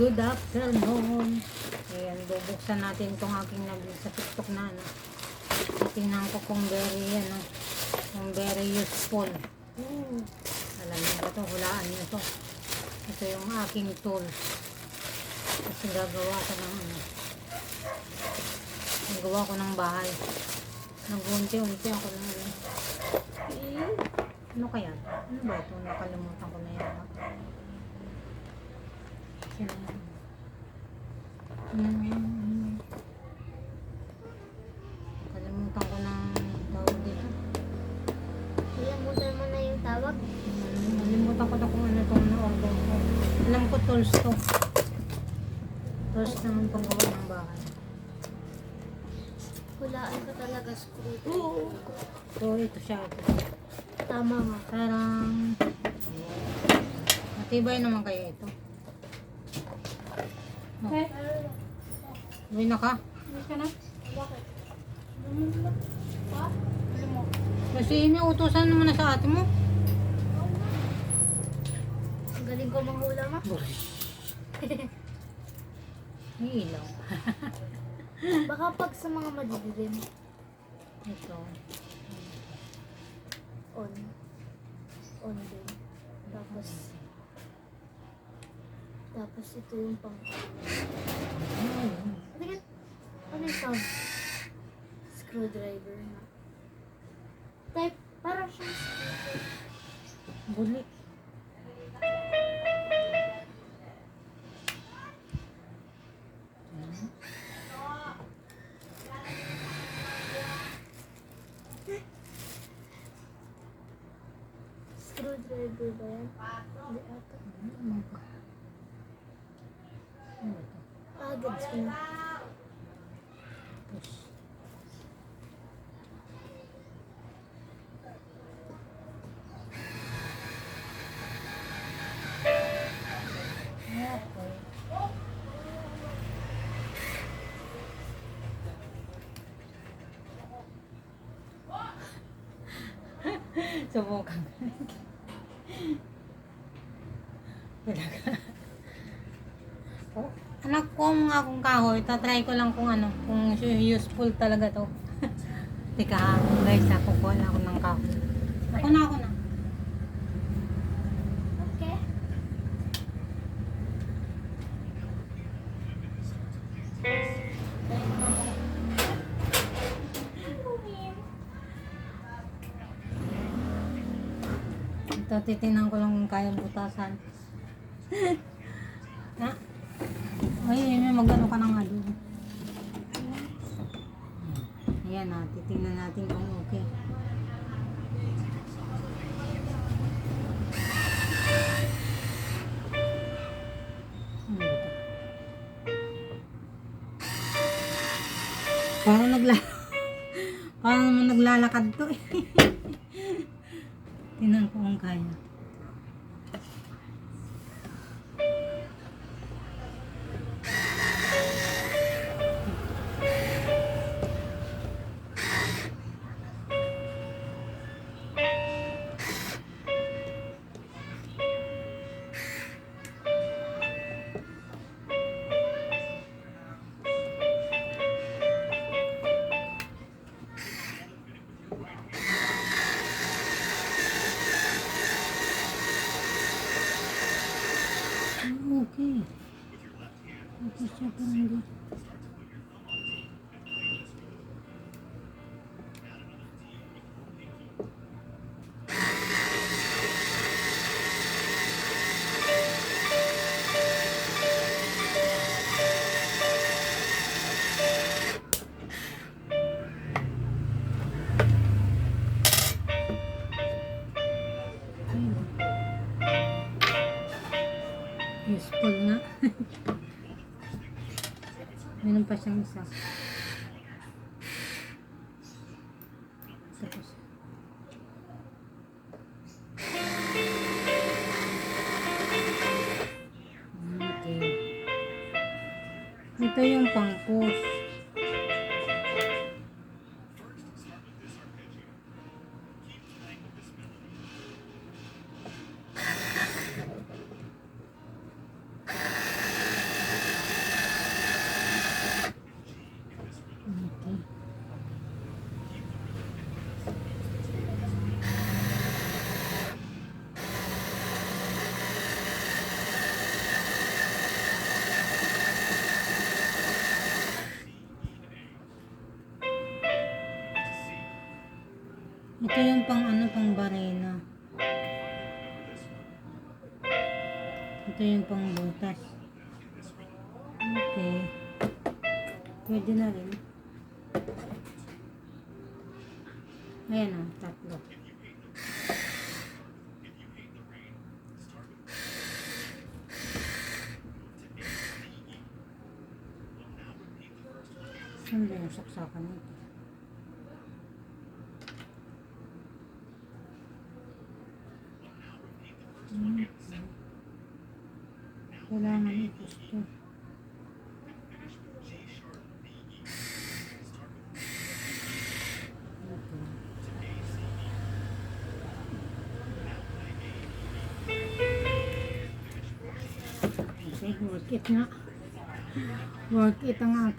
Good afternoon. Ayan, bubuksan natin itong aking nabili sa TikTok na ano. Tingnan ko kung very, ano, kung very useful. Ooh. Alam niyo ba ito? Hulaan niyo ito. Ito yung aking tool. Kasi gagawa ko ng ano. Gagawa ko ng bahay. Nag-unti-unti ako ng ano. Eh, ano kaya? Ano ba ito? Nakalimutan ko na yata. Hmm. Kalimutan ko ng tawag dito. Kalimutan mo na yung tawag. Hmm, Nalimutan ko na kung ano itong na-order ko. Alam ko tools to. Tools naman panggawa ng bahay. Hulaan ka talaga screw. So, ito siya. Ito. Tama nga. Parang matibay naman kaya ito. Oh, uwi na ka? Hindi ka na? Bakit? Kasi Amy, utusan naman na sa ate mo. Ang galing ko manghula ma. May ilaw. Baka pag sa mga madidilim, Ito. on. On din. Tapos, tapos ito yung pang... Ano? Ano yung sound? Screwdriver na. Type, parang siyang screwdriver. Screwdriver ba yan? Hindi ata. Ano ba ito? Ah, gets ko na. Push. Okay. Subukan ko. Talaga. Anak ko mga akong kahoy, tatry ko lang kung ano, kung useful talaga to. Teka ha, guys, ako ko ako ng kahoy. Ako na, ako na. Okay. Ito, titingnan ko lang kung kaya butasan. ha? Ay, may magano ka na nga doon. Ayan na, titingnan natin kung okay. Ano? Parang nagla... Parang naglalakad to eh. Tingnan ko kung kaya. Okay. Okay Meron pa siyang isa. Tapos. Okay. Ito yung pang-push. Ito yung pang ano, pang barena. Ito yung pang butas. Okay. Pwede na rin. Ayan o, tatlo. Saan ba yung saksakan nito? Hmm. Kailangan ito. ito. Okay, work it nga. Work it ang aking